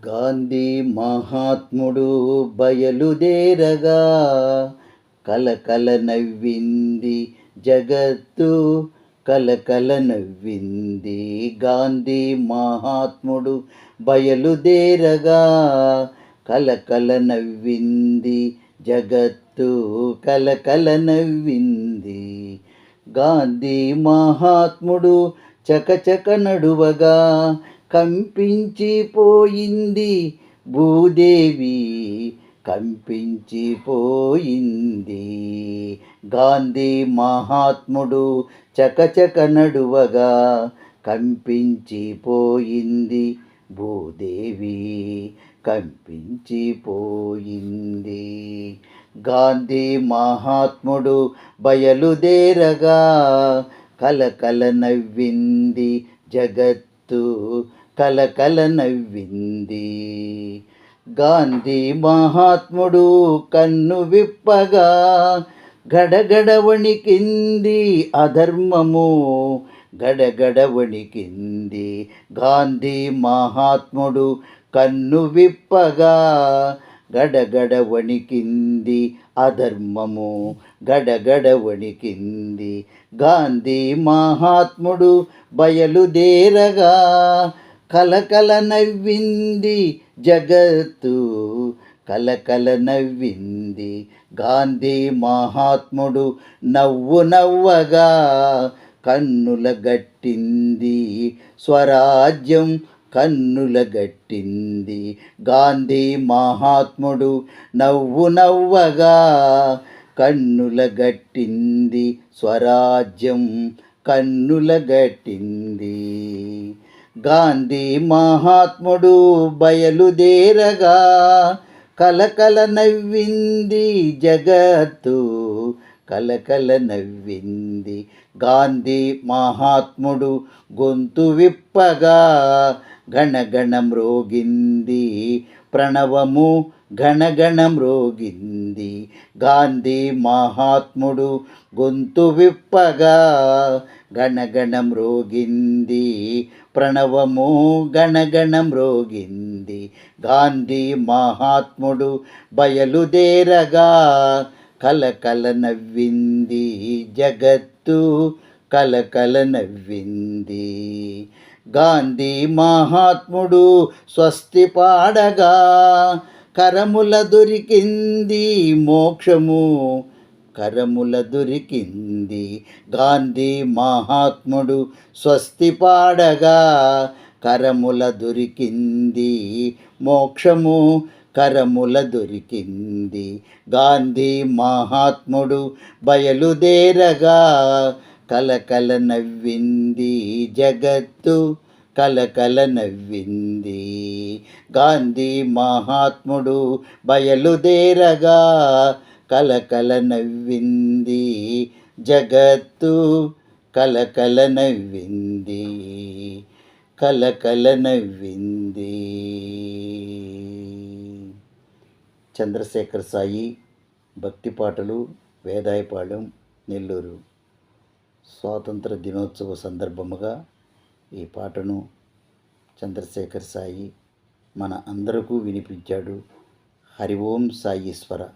గాంధీ మహాత్ముడు బయలుదేరగా కలకల నవ్వింది జగత్తు కలకల నవ్వింది గాంధీ మహాత్ముడు బయలుదేరగా కలకల నవ్వింది జగత్తు కలకల నవ్వింది గాంధీ మహాత్ముడు చకచక నడువగా కంపించిపోయింది. భూదేవి కంపించిపోయింది. గాంధీ మహాత్ముడు చకచక నడువగా కంపించిపోయింది. భూదేవి కంపించిపోయింది. గాంధీ మహాత్ముడు బయలుదేరగా కలకల నవ్వింది జగత్ చూస్తూ కలకల నవ్వింది. గాంధీ మహాత్ముడు కన్ను విప్పగా గడగడ వణికింది అధర్మము గడగడ వణికింది గాంధీ మహాత్ముడు కన్ను విప్పగా గడగడ వణికింది అధర్మము గడగడ వణికింది గాంధీ మహాత్ముడు బయలుదేరగా కలకల నవ్వింది జగత్తు. కలకల నవ్వింది గాంధీ మహాత్ముడు నవ్వు నవ్వగా కన్నుల గట్టింది. స్వరాజ్యం కన్నుల గట్టింది గాంధీ మహాత్ముడు నవ్వు నవ్వగా కన్నుల గట్టింది స్వరాజ్యం కన్నుల గట్టింది గాంధీ మహాత్ముడు బయలుదేరగా కలకల నవ్వింది జగత్తు. కలకల నవ్వింది. గాంధీ మహాత్ముడు గొంతు విప్పగా గణగణ మ్రోగింది ప్రణవము గణగణ మ్రోగింది గాంధీ మహాత్ముడు గొంతు విప్పగా గణగణ మ్రోగింది ప్రణవము గణగణ మ్రోగింది గాంధీ మహాత్ముడు బయలుదేరగా కలకల నవ్వింది జగత్తు కలకల నవ్వింది. గాంధీ మహాత్ముడు స్వస్తి పాడగా. కరముల దొరికింది మోక్షము కరముల దొరికింది గాంధీ మహాత్ముడు స్వస్తి పాడగా. కరముల దొరికింది మోక్షము కరముల దొరికింది గాంధీ మహాత్ముడు బయలుదేరగా. కలకల నవ్వింది జగత్తు కలకల నవ్వింది. గాంధీ మహాత్ముడు బయలుదేరగా కలకల నవ్వింది జగత్తు కలకల నవ్వింది కలకల నవ్వింది. చంద్రశేఖర్ సాయి భక్తి పాటలు వేదాయపాళెం నెల్లూరు. స్వాతంత్ర దినోత్సవ సందర్భముగా ఈ పాటను చంద్రశేఖర్ సాయి మన అందరకు వినిపించాడు. హరి ఓం సాయీశ్వర